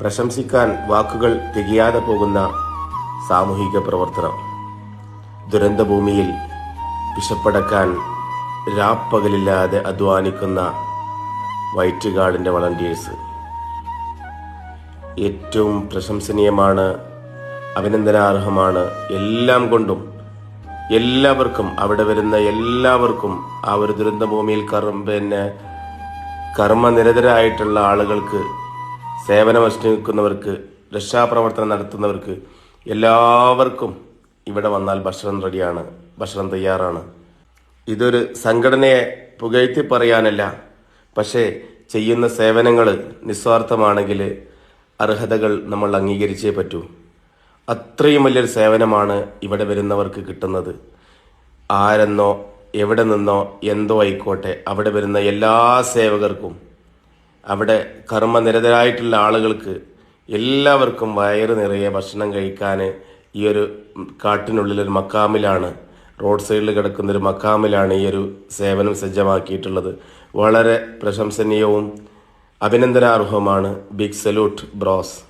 പ്രശംസിക്കാൻ വാക്കുകൾ തികയാതെ പോകുന്ന സാമൂഹിക പ്രവർത്തനം. ദുരന്തഭൂമിയിൽ വിശപ്പടക്കാൻ രാപ്പകലില്ലാതെ അധ്വാനിക്കുന്ന വൈറ്റ് ഗാർഡിന്റെ വളണ്ടിയേഴ്സ്. ഏറ്റവും പ്രശംസനീയമാണ് അഭിനന്ദനാർഹമാണ് എല്ലാം കൊണ്ടും എല്ലാവർക്കും അവിടെ വരുന്ന എല്ലാവർക്കും ആ ഒരു ദുരന്തഭൂമിയിൽ കർമ്മ പിന്നെ കർമ്മനിരതരായിട്ടുള്ള ആളുകൾക്ക് സേവനമനുഷ്ഠിക്കുന്നവർക്ക് രക്ഷാപ്രവർത്തനം നടത്തുന്നവർക്ക് എല്ലാവർക്കും ഇവിടെ വന്നാൽ ഭക്ഷണം റെഡിയാണ് ഭക്ഷണം തയ്യാറാണ്. ഇതൊരു സംഘടനയെ പുകഴ്ത്തി പറയാനല്ല പക്ഷേ ചെയ്യുന്ന സേവനങ്ങൾ നിസ്വാർത്ഥമാണെങ്കിൽ അർഹതകൾ നമ്മൾ അംഗീകരിച്ചേ പറ്റൂ. അത്രയും വലിയൊരു സേവനമാണ് ഇവിടെ വരുന്നവർക്ക് കിട്ടുന്നത്. ആരെന്നോ എവിടെ നിന്നോ എന്തോ ആയിക്കോട്ടെ അവിടെ വരുന്ന എല്ലാ സേവകർക്കും അവിടെ കർമ്മനിരതരായിട്ടുള്ള ആളുകൾക്ക് എല്ലാവർക്കും വയറ് നിറയെ ഭക്ഷണം കഴിക്കാൻ ഈ ഒരു കാട്ടിനുള്ളിൽ ഒരു മക്കാമിലാണ് റോഡ് സൈഡിൽ കിടക്കുന്ന ഒരു മക്കാമിലാണ് ഈ ഒരു സേവനം സജ്ജമാക്കിയിട്ടുള്ളത്. വളരെ പ്രശംസനീയവും അഭിനന്ദനാർഹവുമാണ്. Big salute bros.